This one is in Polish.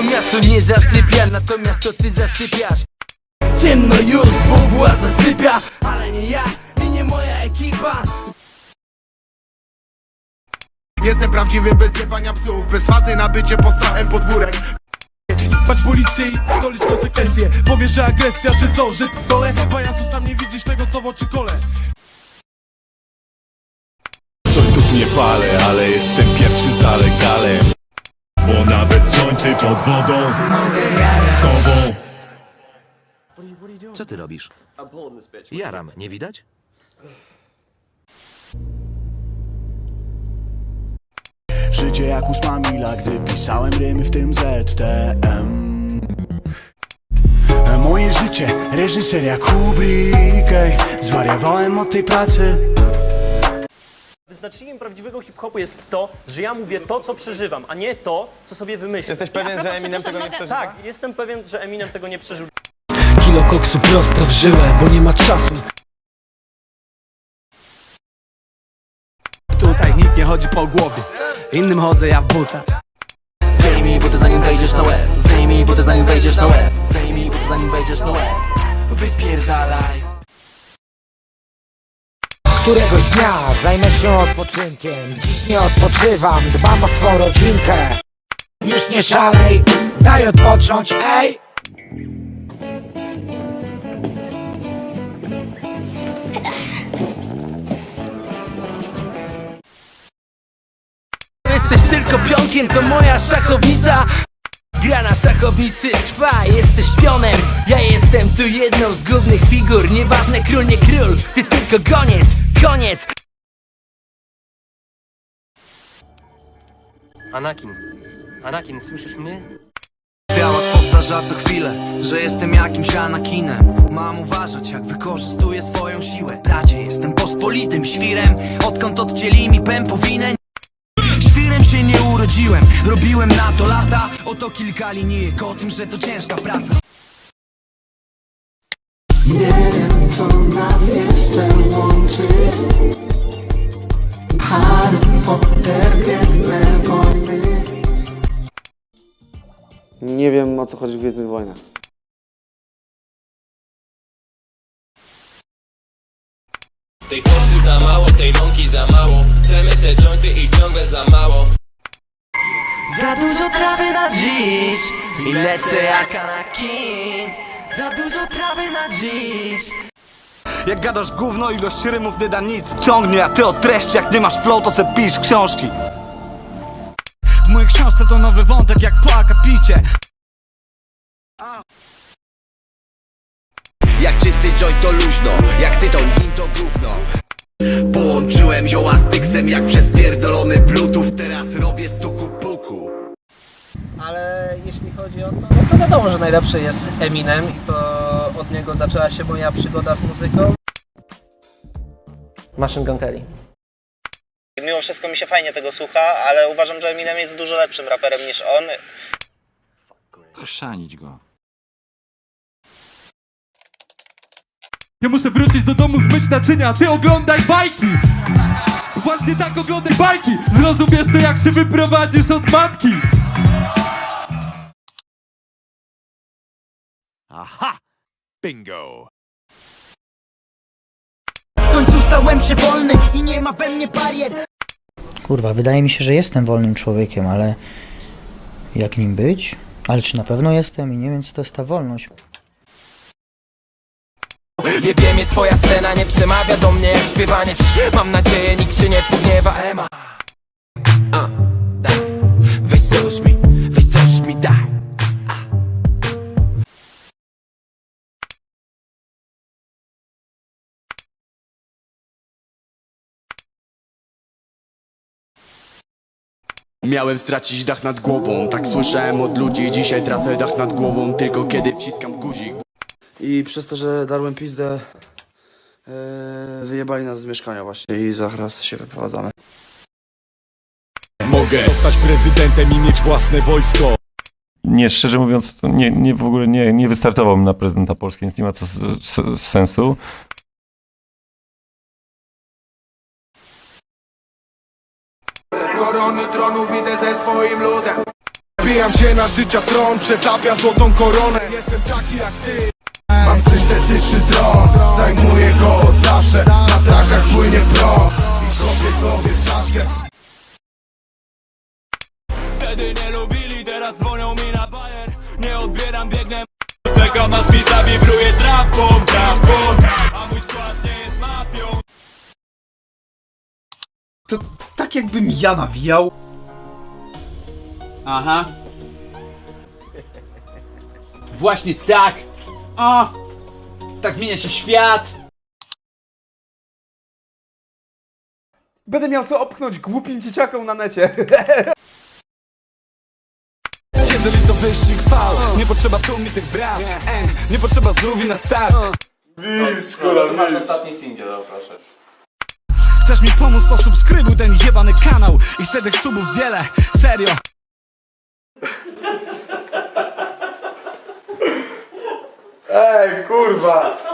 To miasto nie zasypia, natomiast to ty zasypiasz. Ciemno już, WWA zasypia Ale nie ja i nie moja ekipa. Jestem prawdziwy bez jebania psów Bez fazy na bycie postrachem podwórek. Patrz policję i dolić konsekwencje Powiesz, że agresja, że co, że dole. Pajacu sam nie widzisz tego, co w oczy kole. Jointów nie palę, ale jestem pierwszy za legalem Bo nawet jointy pod wodą. Z tobą. Co ty robisz? Jaram, nie widać? Życie jak ósma mila, gdy pisałem rymy w tym ZTM Moje życie, reżyseria Kubrick ej, Zwariowałem od tej pracy Wyznacznikiem prawdziwego hip-hopu jest to, że ja mówię to, co przeżywam, a nie to, co sobie wymyślę. Jesteś pewien, że Eminem tego nie przeżywa? Tak, jestem pewien, że Eminem tego nie przeżył. Kilo koksu prosto w żyłę, bo nie ma czasu Tutaj nikt nie chodzi po głowie Innym chodzę ja w butach Zdejmij buty zanim wejdziesz na łeb Zdejmij buty zanim wejdziesz na łeb Zdejmij buty zanim wejdziesz na łeb Wypierdalaj Któregoś dnia zajmę się odpoczynkiem. Dziś nie odpoczywam, dbam o swą rodzinkę. Już nie szalej, daj odpocząć, ej! Jesteś tylko pionkiem, to moja szachownica. Gra na szachownicy trwa, jesteś pionem. Ja jestem tu jedną z głównych figur Nieważne król, nie król, ty tylko goniec, koniec! Anakin. Anakin, słyszysz mnie? Ja was powtarza co chwilę, że jestem jakimś Anakinem. Mam uważać jak wykorzystuję swoją siłę. Bracie, jestem pospolitym świrem Odkąd odcięli mi pępowinę Świrem się nie urodziłem, robiłem na to lata. Oto kilka linijek o tym, że to ciężka praca Nie wiem o co chodzi w Gwiezdnych Wojnach. Tej forsy za mało, tej mąki za mało. Chcemy te jointy i ciągle za mało. Za dużo trawy na dziś I lecę jak Anakin Za dużo trawy na dziś. Jak gadasz gówno, ilość rymów nie da nic. Ciągnie, a ty o treści, jak nie masz flow, to se pisz książki. W mojej książce to nowy wątek, jak po akapicie Jak czysty joint to luźno Jak tytoń win to gówno. Połączyłem zioła z tyksem jak przez pierdolony bluetooth Teraz robię chodzi o to, no to wiadomo, że najlepszy jest Eminem i to od niego zaczęła się moja przygoda z muzyką. Machine Gun Kelly. Mimo wszystko mi się fajnie tego słucha, ale uważam, że Eminem jest dużo lepszym raperem niż on. Chrzanić go Ja muszę wrócić do domu, zmyć naczynia, ty oglądaj bajki! Właśnie tak oglądaj bajki! Zrozumiesz to jak się wyprowadzisz od matki! Aha! Bingo! W końcu stałem się wolny i nie ma we mnie barier Kurwa, wydaje mi się, że jestem wolnym człowiekiem, ale jak nim być? Ale czy na pewno jestem i nie wiem co to jest ta wolność? Jebie mnie twoja scena, nie przemawia do mnie jak śpiewanie Mam nadzieję, nikt się nie pogniewa, Miałem stracić dach nad głową Tak słyszałem od ludzi Dzisiaj tracę dach nad głową Tylko kiedy wciskam guzik I przez to, że darłem pizdę, yy, wyjebali nas z mieszkania właśnie i zaraz się wyprowadzamy. Mogę zostać prezydentem i mieć własne wojsko Nie, szczerze mówiąc, nie, nie w ogóle nie, nie wystartowałbym na prezydenta Polski, więc nie ma co sensu. Korony tronu widzę ze swoim ludem. Wbijam się na życia tron, przetapiam złotą koronę. Jestem taki jak ty. Mam syntetyczny dron, zajmuję go od zawsze. Na trakach płynie prąd. I kopię głowie w czaszkę Wtedy nie lubili, teraz dzwonią mi na bajer. Nie odbieram, biegnę. Czekam aż mi zawibruje trapą, Tak jakbym ja nawijał. Aha. Właśnie tak. O! Tak zmienia się świat. Będę miał co opchnąć głupim dzieciakom na necie. Jeżeli to wyścig fał Nie potrzeba tu mi tych braw Nie potrzeba żółwi na start Chcesz mi pomóc, to subskrybuj ten jebany kanał. I setek subów wiele, serio. Ej, kurwa!